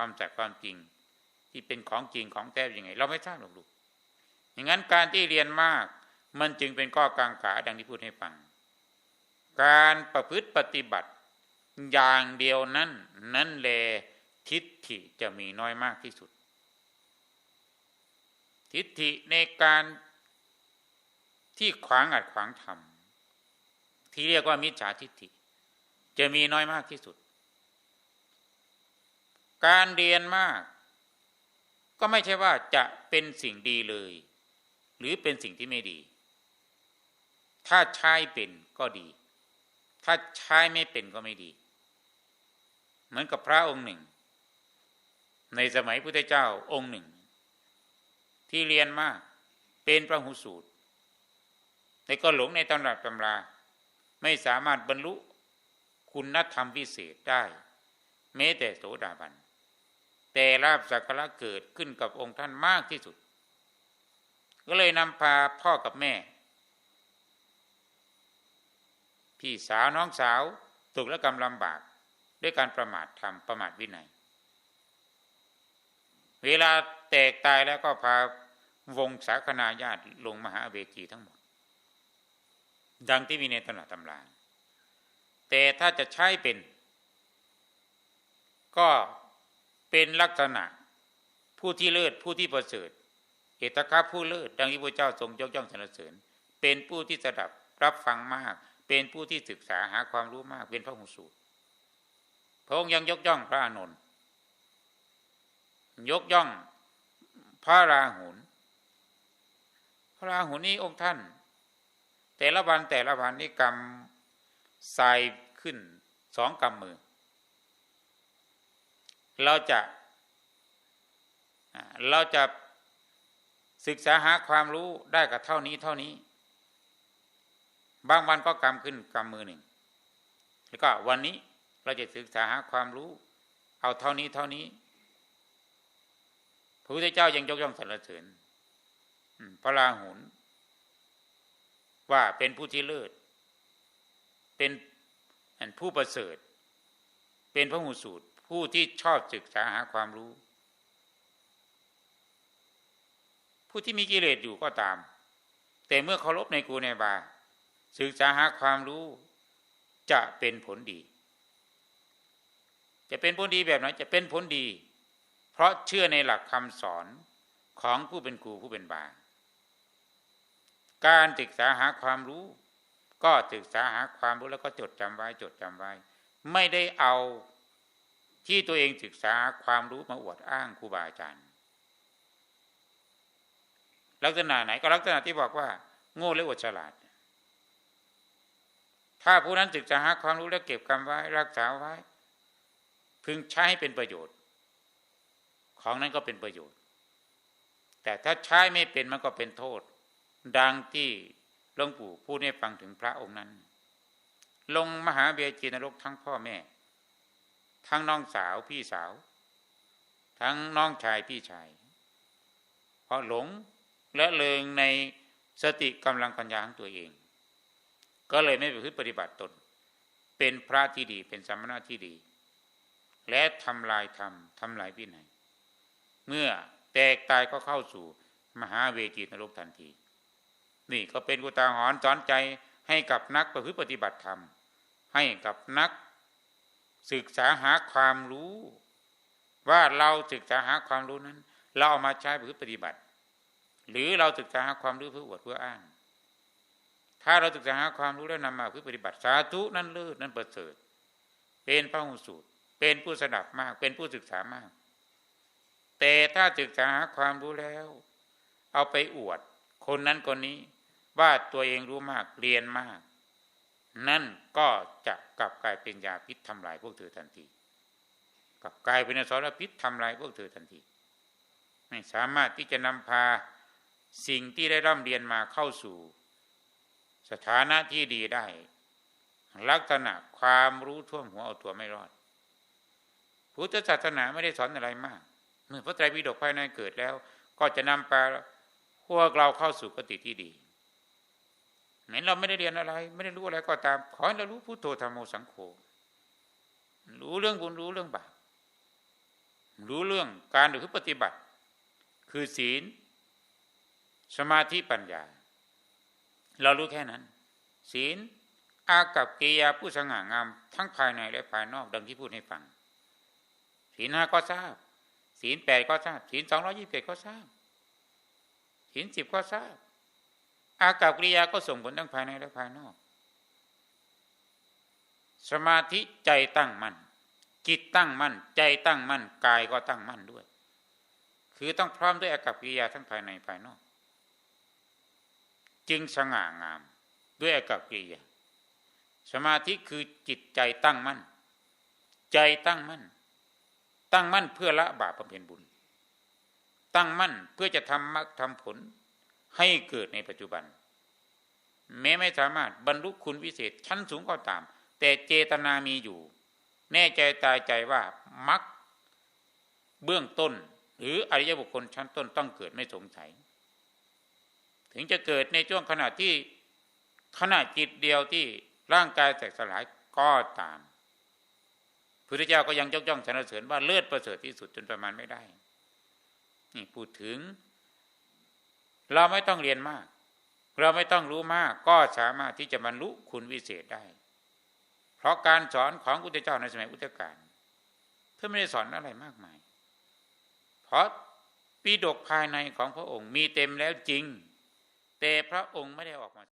ความจัดความจริง ที่เป็นของจริงของแท้ยังไง เราไม่ทราบหรอกลูกอย่างนั้นการที่เรียนมาก มันจึงเป็นข้อกางขาดังที่พูดให้ฟัง การประพฤติปฏิบัติ อย่างเดียวนั้น นั่นแลทิฏฐิจะมีน้อยมากที่สุด ทิฏฐิในการที่ขวางอัดขวางทำที่เรียกว่ามิจฉาทิฏฐิ จะมีน้อยมากที่สุด การเรียนมาก ก็ไม่ใช่ว่าจะเป็นสิ่งดีเลย หรือเป็นสิ่งที่ไม่ดี ถ้าใช้เป็นก็ดี ถ้าใช้ไม่เป็นก็ไม่ดี เหมือนกับพระองค์หนึ่ง ในสมัยพุทธเจ้าองค์หนึ่ง ที่เรียนมากเป็นพระหูสูตรแต่ก็หลงในตำรับตำรา ไม่สามารถบรรลุคุณธรรมพิเศษได้ แม้แต่โสดาบัน แต่ลาบสักการะเกิดขึ้นกับองค์ท่านมากที่สุด ก็เลยนำพาพ่อกับแม่ พี่สาวน้องสาวตกและกำลำบากด้วยการประมาททำประมาทวินัย เวลาแตกตายแล้วก็พาวงสาคนาญาติลงมหาเวทีทั้งหมด ดังที่มีในตำราตำราแต่ถ้าจะใช้เป็น ก็ เป็นลักษณะผู้ที่เลิศผู้ที่ประเสริฐเอตคาผู้เลิศดังที่พระเจ้าทรงยกย่องสรรเสริญ เป็นผู้ที่สดับรับฟังมาก เป็นผู้ที่ศึกษาหาความรู้มากเป็นพระหูสูตรพระองค์ยังยกย่องพระอานนท์ยกย่องพระราหุลพระราหุลนี้องค์ท่าน แต่ละวันแต่ละวันนี่กรรมใส่ขึ้นสองกำมือ เราจะเราจะศึกษาหาความรู้ได้กับเท่านี้เท่านี้ บางวันก็กำขึ้นกำมือหนึ่ง แล้วก็วันนี้เราจะศึกษาหาความรู้ เอาเท่านี้เท่านี้พระพุทธเจ้ายังยกย่องสรรเสริญพระราหุลว่าเป็นผู้ที่เลิศ เป็นผู้ประเสริฐ เป็นพระหูสูตร ผู้ที่ชอบศึกษาหาความรู้ ผู้ที่มีกิเลสอยู่ก็ตาม แต่เมื่อเคารพในกูในบา ศึกษาหาความรู้จะเป็นผลดี จะเป็นผลดีแบบไหนจะเป็นผลดี เพราะเชื่อในหลักคำสอนของผู้เป็นครูผู้เป็นบา การศึกษาหาความรู้ ก็ศึกษาหาความรู้แล้วก็จดจำไว้จดจำไว้ ไม่ได้เอา ที่ตัวเองศึกษาความรู้มาอวดอ้างครูบาอาจารย์ ลักษณะไหนก็ลักษณะที่บอกว่า โง่และอวดฉลาด ถ้าผู้นั้นศึกษาหาความรู้แล้วเก็บกำไว้รักษาไว้ พึงใช้ให้เป็นประโยชน์ ของนั้นก็เป็นประโยชน์ แต่ถ้าใช้ไม่เป็นมันก็เป็นโทษ ดังที่หลวงปู่พูดให้ฟังถึงพระองค์นั้น ลงมหาเบียจีนรกทั้งพ่อแม่ ทั้งน้องสาวพี่สาว ทั้งน้องชายพี่ชาย เพราะหลงและเลงในสติกำลังปัญญาของตัวเอง ก็เลยไม่ไปพึ่งปฏิบัติตน เป็นพระที่ดีเป็นสมณะที่ดี และทำลายธรรมทำลายวินัยเมื่อแตกตายก็เข้าสู่มหาเวจีนรกทันที นี่ก็เป็นกุตาหอนสอนใจให้กับนักประพฤติปฏิบัติธรรม ให้กับนัก ศึกษาหาความรู้ ว่าเราศึกษาหาความรู้นั้น เราเอามาใช้ประพฤติปฏิบัติ หรือเราศึกษาหาความรู้เพื่ออวดเพื่ออ้าง ถ้าเราศึกษาหาความรู้แล้วนำมาเพื่อปฏิบัติสาธุนั่นเลิศนั่นประเสริฐ เป็นพระหูสูตร เป็นผู้สดับมาก เป็นผู้ศึกษามาก แต่ถ้าศึกษาหาความรู้แล้ว เอาไปอวด คนนั้นคนนี้ว่าตัวเองรู้มากเรียนมาก นั่นก็จะกลับกลายเป็นยาพิษทำลายพวกเธอทันที กลับกลายเป็นสารพิษทำลายพวกเธอทันที ไม่สามารถที่จะนำพาสิ่งที่ได้ร่ำเรียนมาเข้าสู่ สถานะที่ดีได้ ลักษณะความรู้ท่วมหัวเอาตัวไม่รอด พุทธศาสนาไม่ได้สอนอะไรมาก เมื่อพระไตรปิฎกภายในเกิดแล้ว ก็จะนำพาพวกเราเข้าสู่กติที่ดี เหมือนเราไม่ได้เรียนอะไร ไม่ได้รู้อะไรก็ตาม ขอให้เรารู้พุทโธธรรมโมสังโฆรู้เรื่องบุญรู้เรื่องบาปรู้เรื่องการหรือปฏิบัติ คือศีล สมาธิปัญญา เรารู้แค่นั้น ศีลอากับกิริยาผู้สง่างาม ทั้งภายในและภายนอกดังที่พูดให้ฟัง ศีลห้าก็ทราบ ศีลแปดก็ทราบ ศีลสองร้อยี่สิบเอ็ดก็ทราบ ศีลสิบก็ทราบ อากับกิริยาก็ส่งผลทั้งภายในและภายนอก สมาธิใจตั้งมั่นจิตตั้งมั่นใจตั้งมั่นกายก็ตั้งมั่นด้วย คือต้องพร้อมด้วยอากับกิริยาทั้งภายในภายนอก จึงสง่างามด้วยอากับกิริยา สมาธิคือจิตใจตั้งมั่น ใจตั้งมั่น ตั้งมั่นเพื่อละบาปบำเพ็ญบุญ ตั้งมั่นเพื่อจะทำมรรคทำผล ให้เกิดในปัจจุบัน แม้ไม่สามารถบรรลุคุณวิเศษชั้นสูงก็ตาม แต่เจตนามีอยู่ แน่ใจตายใจว่ามรรคเบื้องต้น หรืออริยบุคคลชั้นต้นต้องเกิดไม่สงสัย ถึงจะเกิดในช่วงขณะที่ขณะจิตเดียวที่ร่างกายแตกสลายก็ตามพุทธเจ้าก็ยังยกย่องสรรเสริญว่าเลิศประเสริฐที่สุดจนประมาณไม่ได้ นี่พูดถึง เราไม่ต้องเรียนมาก เราไม่ต้องรู้มากก็สามารถที่จะบรรลุคุณวิเศษได้ เพราะการสอนของอุตเจ้าในสมัยอุตกาลเพื่อไม่ได้สอนอะไรมากมาย เพราะปีดกภายในของพระองค์มีเต็มแล้วจริง แต่พระองค์ไม่ได้ออกมา